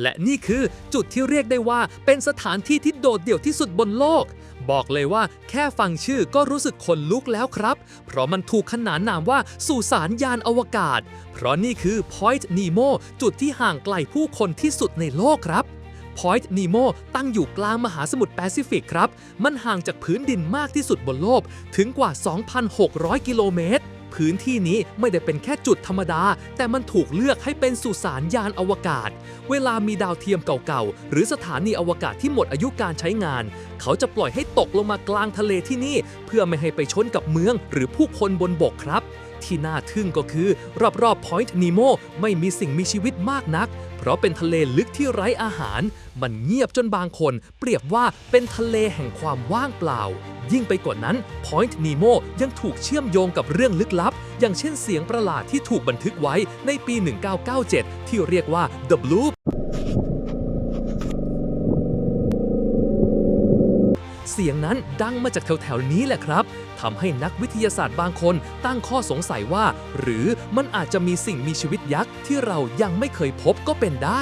และนี่คือจุดที่เรียกได้ว่าเป็นสถานที่ที่โดดเดี่ยวที่สุดบนโลก บอกเลยว่าแค่ฟังชื่อก็รู้สึกขนลุกแล้วครับ เพราะมันถูกขนานนามว่าสุสานยานอวกาศ เพราะนี่คือ Point Nemo จุดที่ห่างไกลผู้คนที่สุดในโลกครับ Point Nemo ตั้งอยู่กลางมหาสมุทรแปซิฟิกครับ มันห่างจากพื้นดินมากที่สุดบนโลก ถึงกว่า 2,600 กิโลเมตร พื้นที่นี้ไม่ได้เป็นแค่จุดธรรมดา แต่มันถูกเลือกให้เป็นสุสานยานอวกาศ เวลามีดาวเทียมเก่าๆ หรือสถานีอวกาศที่หมดอายุการใช้งาน เขาจะปล่อยให้ตกลงมากลางทะเลที่นี่ เพื่อไม่ให้ไปชนกับเมืองหรือผู้คนบนบกครับ ที่น่าทึ่งก็คือ รอบๆ Point Nemo ไม่มีสิ่งมีชีวิตมากนัก เพราะเป็นทะเลลึกที่ไร้อาหาร มันเงียบจนบางคน เปรียบว่าเป็นทะเลแห่งความว่างเปล่า ยิ่งไปกว่านั้น Point Nemo ยังถูกเชื่อมโยงกับเรื่องลึกลับ อย่างเช่นเสียงประหลาดที่ถูกบันทึกไว้ในปี 1997 ที่เรียกว่า The Bloop เสียงนั้นดังมาจากแถวๆนี้แหละครับทำให้นักวิทยาศาสตร์บางคนตั้งข้อสงสัยว่า หรือมันอาจจะมีสิ่งมีชีวิตยักษ์ที่เรายังไม่เคยพบก็เป็นได้